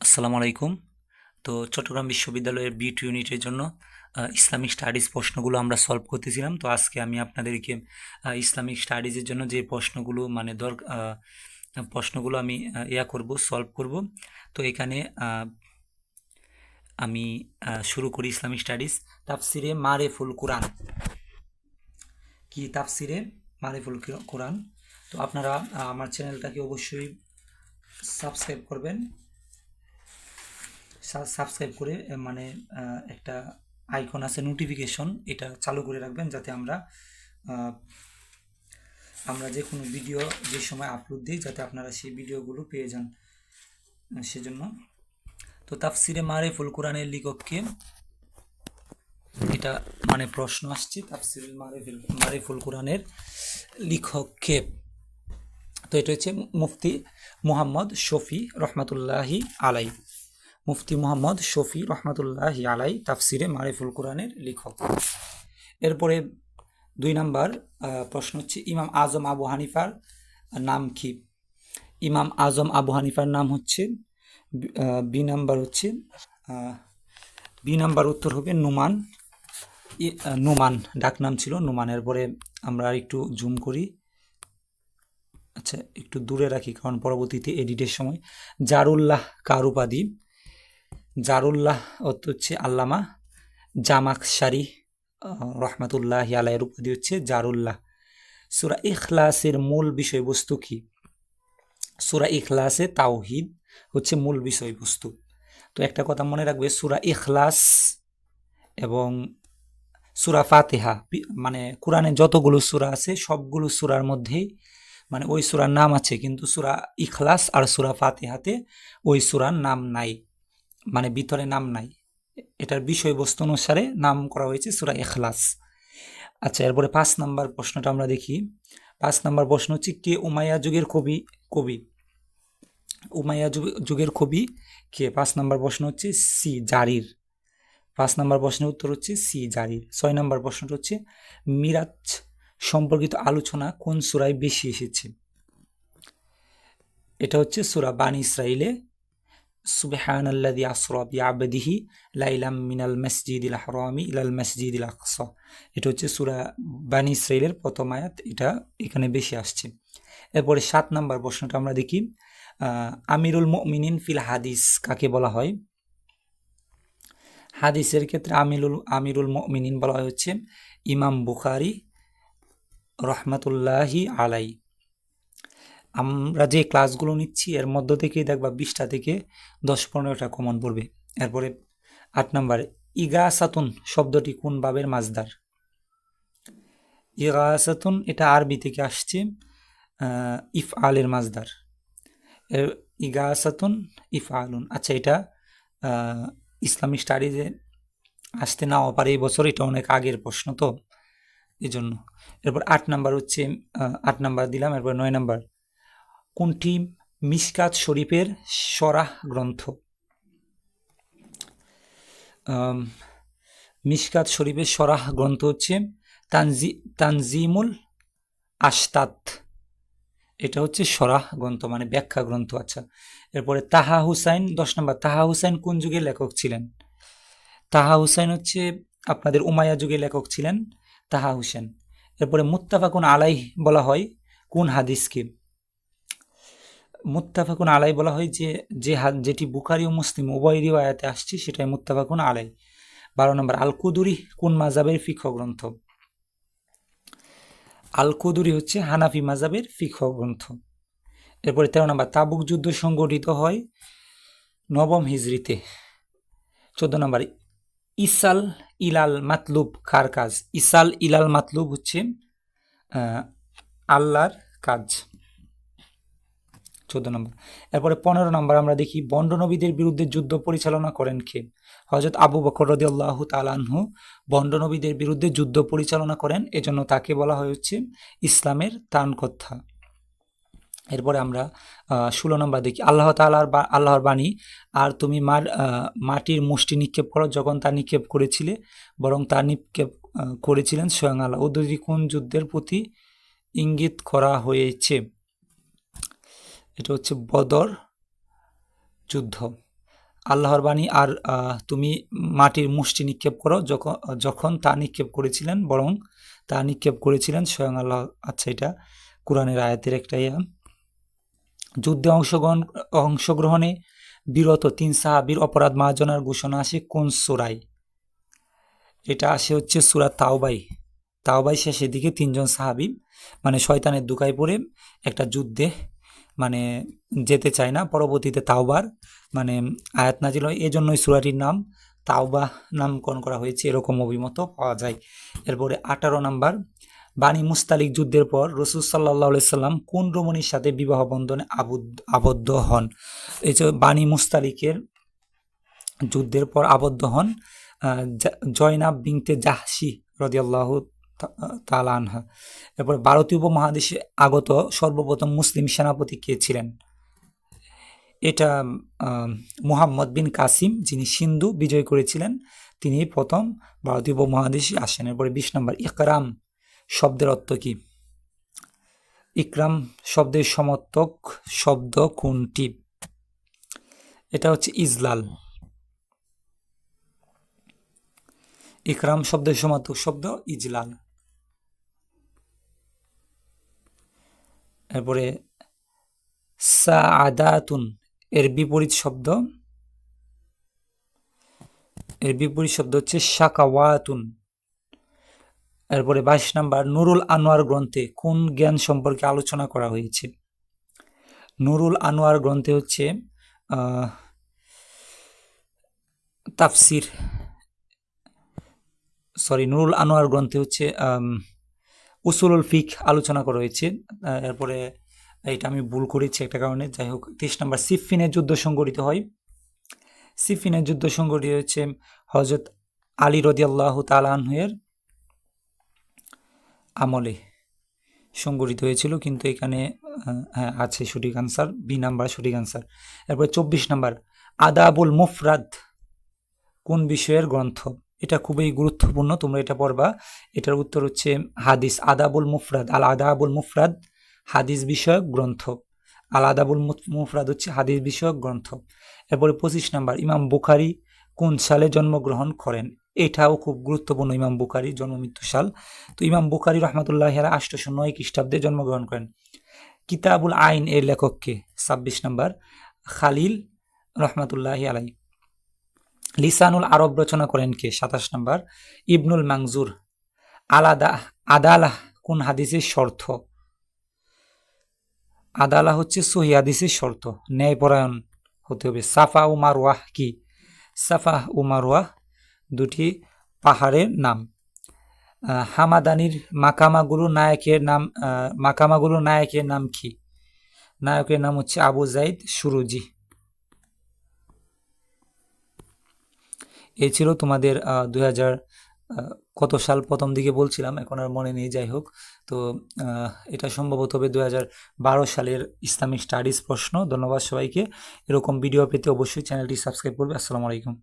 আসসালামু আলাইকুম। তো চট্টগ্রাম বিশ্ববিদ্যালয়ের বিট ইউনিটের জন্য ইসলামিক স্টাডিজ প্রশ্নগুলো আমরা সলভ করতেছিলাম। তো আজকে আমি আপনাদেরকে ইসলামিক স্টাডিজের জন্য যে প্রশ্নগুলো মানে দর প্রশ্নগুলো আমি ইয়া করব সলভ করব। তো এখানে আমি শুরু করি ইসলামিক স্টাডিজ তাফসিরে মারেফুল কোরআন। কি তাফসিরে মারেফুল কোরআন? তো আপনারা আমার চ্যানেলটাকে অবশ্যই সাবস্ক্রাইব করবেন। সাবস্ক্রাইব করে মানে একটা আইকন আছে নোটিফিকেশন এটা চালু করে রাখবেন যাতে আমরা আমরা যে কোনো ভিডিও যে সময় আপলোড দিই, যাতে আপনারা সেই ভিডিওগুলো পেয়ে যান সেজন্য। তো তাফসিরে মারেফুল কোরআনের লেখককে এটা মানে প্রশ্ন আসছে তাফসিরুল মারেফুল মারেফুল কোরআনের লেখককে। তো এটা হচ্ছে মুফতি মুহাম্মদ শফি রহমাতুল্লাহি আলাই মুফতি মোহাম্মদ শফি রহমাতুল্লাহ আলাই তাফসিরে মারিফুল কোরআনের লেখক। এরপরে দুই নাম্বার প্রশ্ন হচ্ছে, ইমাম আজম আবু হানিফার নাম কি? ইমাম আজম আবু হানিফার নাম হচ্ছে, বি- নাম্বার হচ্ছে বি নাম্বার উত্তর হবে নুমান। নুমান, ডাক নাম ছিল নুমানের পরে আমরা একটু জুম করি। আচ্ছা একটু দূরে রাখি, কারণ পরবর্তীতে এডিটের সময়। জারুল্লাহ কার উপাধি জারুল্লাহ অর্থ হচ্ছে আল্লামা জামাকশারি রহমাতুল্লাহ আলাইয়ের উপাধি হচ্ছে জারুল্লাহ। সুরা ইখলাসের মূল বিষয়বস্তু কি? সুরা ইখলাসে তাওহিদ হচ্ছে মূল বিষয়বস্তু। তো একটা কথা মনে রাখবে, সুরা ইখলাস এবং সুরা ফাতেহা মানে কোরআনে যতগুলো সুরা আছে, সবগুলো সুরার মধ্যেই মানে ওই সুরার নাম আছে, কিন্তু সুরা ইখলাস আর সুরা ফাতেহাতে ওই সুরার নাম নাই। মানে ভিতরে নাম নাই। এটার বিষয়বস্তু অনুসারে নাম করা হয়েছে সুরা এখলাস আচ্ছা এরপরে পাঁচ নাম্বার প্রশ্নটা আমরা দেখি। পাঁচ নাম্বার প্রশ্ন হচ্ছে, কে উমাইয়া যুগের কবি কবি? উমাইয়া যুগের কবি কে? পাঁচ নাম্বার প্রশ্ন হচ্ছে, সি, জারির। পাঁচ নাম্বার প্রশ্নের উত্তর হচ্ছে, সি, জারির। ছয় নাম্বার প্রশ্নটা হচ্ছে, মিরাজ সম্পর্কিত আলোচনা কোন সুরায় বেশি এসেছে? এটা হচ্ছে সুরা বানি ইসরাইলে সুবহানাল্লাযী আসরা বিআবদিহি লাইলাম মিনাল মাসজিদিল হারামি ইলাল মাসজিদিল আকসা। এটা হচ্ছে সূরা বানি ইসরাইলের প্রথম আয়াত, এটা এখানে বেশি আসছে। এরপরে সাত নাম্বার প্রশ্নটা আমরা দেখি আমিরুল মুমিনিন ফিল হাদিস, কাকে বলা হয়? হাদিসের ক্ষেত্রে আমিরুল আমিরুল মুমিনিন বলা হচ্ছে ইমাম বুখারি রহমাতুল্লাহি আলাই আমরা যে ক্লাসগুলো নিচ্ছি এর মধ্য থেকেই দেখবা বিশটা থেকে দশ পনেরোটা কমন পড়বে। এরপরে আট নাম্বার ইগাসাতুন শব্দটি কোন বাবের মাজদার ইগাসাতুন এটা আরবি থেকে আসছে ইফ আলের মাজদার ইগাসাতুন ইফ আলুন আচ্ছা এটা আহ, ইসলামিক স্টাডিজে আসতে নাও পারে এই বছর এটা অনেক আগের প্রশ্ন তো এই জন্য এরপর আট নাম্বার হচ্ছে আট নাম্বার দিলাম এরপর নয় নাম্বার। কোনটি মিশকাত শরীফের সরাহ গ্রন্থ? আম, মিশকাত শরীফের সরাহ গ্রন্থ হচ্ছে তানজি তানজিমুল আশতাত। এটা হচ্ছে সরাহ গ্রন্থ মানে ব্যাখ্যা গ্রন্থ আচ্ছা। এরপরে তাহা হুসাইন দশ নম্বর তাহা হুসাইন কোন যুগের লেখক ছিলেন? তাহা হুসাইন হচ্ছে আপনাদের উমায়া যুগের লেখক ছিলেন তাহা হুসেন। এরপরে মুত্তাফাকুন আলাই বলা হয় কোন হাদিসকে? মুত্তাফাকুন আলাই বলা হয় যে যে হাত যেটি বুখারি ও মুসলিম উভয় রিওয়ায়াতে আসছে, সেটাই মুত্তাফাকুন আলাই। বারো নম্বর আল কুদুরি কোন মাজাবের ফিক্ষ গ্রন্থ? আল কুদুরি হচ্ছে হানাফি মাজাবের ফিক্ষ গ্রন্থ। এরপরে তেরো নম্বর, তাবুক যুদ্ধ সংগঠিত হয় নবম হিজরিতে। চোদ্দ নম্বর, ইসাল ইলাল মাতলুব কার কাজ? ইসাল ইলাল মাতলুব হচ্ছে আল্লাহর কাজ। চোদ্দ নম্বর। এরপরে পনেরো নম্বর আমরা দেখি, বন্ড নবীদের বিরুদ্ধে যুদ্ধ পরিচালনা করেন কে? হজরত আবু বকর রদি আল্লাহ তালানহু বন্ড নবীদের বিরুদ্ধে যুদ্ধ পরিচালনা করেন, এজন্য তাকে বলা হয় হচ্ছে ইসলামের তানকথা এরপরে আমরা ষোলো নম্বর দেখি, আল্লাহ তালার বা, আল্লাহর বাণী, আর তুমি মার মাটির মুষ্টি নিক্ষেপ করো, যখন তা নিক্ষেপ করেছিলে, বরং তা নিক্ষেপ করেছিলেন স্বয়ং আল্লাহ। উদ্যোগী কোন যুদ্ধের প্রতি ইঙ্গিত করা হয়েছে? এটা হচ্ছে বদর যুদ্ধ। আল্লাহর বাণী আর তুমি মাটির মুষ্টি নিক্ষেপ করো, যখন যখন তা নিক্ষেপ করেছিলেন, বরং তা নিক্ষেপ করেছিলেন স্বয়ং আল্লাহ। আচ্ছা এটা কোরআনের আয়াতের একটা ইয়া। যুদ্ধে অংশগ্রহণ, অংশগ্রহণে বিরত তিন সাহাবির অপরাধ মার্জনার ঘোষণা আসে কোন সুরায়? এটা আসে হচ্ছে সুরা তাওবাই। তাওবাই শেষের দিকে তিনজন সাহাবি মানে শয়তানের দুকায় পড়ে একটা যুদ্ধে মানে যেতে চায় না। পরবর্তীতে তাওবার মানে আয়াত নাজিল হয়। এই জন্যই সুরাটির নাম তাওবা নামকরণ করা হয়েছে। এরকম অভিমত পাওয়া যায়। এরপরে আঠারো নাম্বার বানী মুস্তালিক যুদ্ধের পর রসুল সাল্লাহ সাল্লাম কোন রমণীর সাথে বিবাহ বন্ধনে আবদ্ধ হন? এই যে বানী মুস্তালিকের যুদ্ধের পর আবদ্ধ হন জয়নাব বিংতে জাহসি রদিয়াল্লাহ তালা আনহা। এরপর ভারতীয় উপমহাদেশে আগত সর্বপ্রথম মুসলিম সেনাপতি কে ছিলেন? এটা মুহাম্মদ বিন কাসিম, যিনি সিন্ধু বিজয় করেছিলেন তিনি প্রথম ভারতীয় উপমহাদেশে আসেন। এরপরে বিশ নম্বর, ইকরাম শব্দের অর্থ কি? ইকরাম শব্দের সমর্থক শব্দ কোনটি? এটা হচ্ছে ইজলাল। ইকরাম শব্দের সমার্থক শব্দ ইজলাল। এরপরে সাআদাতুন, এর বিপরীত শব্দ। এর বিপরীত শব্দ হচ্ছে শাকাওয়াতুন। এরপরে বাইশ নাম্বার, নুরুল আনোয়ার গ্রন্থে কোন জ্ঞান সম্পর্কে আলোচনা করা হয়েছে? নুরুল আনোয়ার গ্রন্থে হচ্ছে তাফসির। সরি, নুরুল আনোয়ার গ্রন্থে হচ্ছে উসুলুল ফিক আলোচনা করা হয়েছে এরপরে এটা আমি ভুল করেছি একটা কারণে, যাই হোক, তেইশ নম্বর সিফিনের যুদ্ধ সংগঠিত হয়। সিফিনের যুদ্ধ সংগঠিত হচ্ছে হজরত আলী রদিয়াল্লাহ তালাহের আমলে সংগঠিত হয়েছিল, কিন্তু এখানে হ্যাঁ আছে সঠিক আনসার বি নাম্বার সঠিক আনসার এরপরে চব্বিশ নাম্বার, আদাবুল মুফরাদ কোন বিষয়ের গ্রন্থ? এটা খুবই গুরুত্বপূর্ণ, তোমরা এটা পড়বা। এটার উত্তর হচ্ছে হাদিস আদাবুল মুফরাদ। আল আদাবুল মুফরাদ, হাদিস বিষয়ক গ্রন্থ। আল আদাবুল মুফ- মুফরাদ হচ্ছে হাদিস বিষয়ক গ্রন্থ। এরপরে পঁচিশ নাম্বার, ইমাম বুখারি কোন সালে জন্মগ্রহণ করেন? এটাও খুব গুরুত্বপূর্ণ, ইমাম বুখারি জন্ম মৃত্যু সাল। তো ইমাম বুখারি রহমতুল্লাহ আষ্টশো নয় খ্রিস্টাব্দে জন্মগ্রহণ করেন। কিতাবুল আইন এর লেখককে, ছাব্বিশ নাম্বার, খালিল রহমতুল্লাহ আলাই লিসানুল আরব রচনা করেন কে? সাতাশ নম্বর। ইবনুল মাংজুর। আলাদা আদালাহ কোন হাদিসের শর্ত? আদালা হচ্ছে সহি হাদিসের শর্ত। ন্যায়পরায়ণ হতে হবে। সাফা ও মারওয়াহ কি? সাফা ও মারওয়াহ দুটি পাহাড়ের নাম। হামাদানির মাকামাগুরু নায়কের নাম আহ, মাকামাগুরু নায়কের নাম কি? নায়কের নাম হচ্ছে আবু জাইদ সুরুজি। এই ছিল তোমাদের দুই হাজার কত সাল প্রথম দিকে বলছিলাম, এখন আর মনে নেই, যাই হোক। তো এটা সম্ভবত হবে দু হাজার বারো সালের ইসলামিক স্টাডিজ প্রশ্ন। ধন্যবাদ সবাইকে। এরকম ভিডিও পেতে অবশ্যই চ্যানেলটি সাবস্ক্রাইব করবে। আসসালামু আলাইকুম।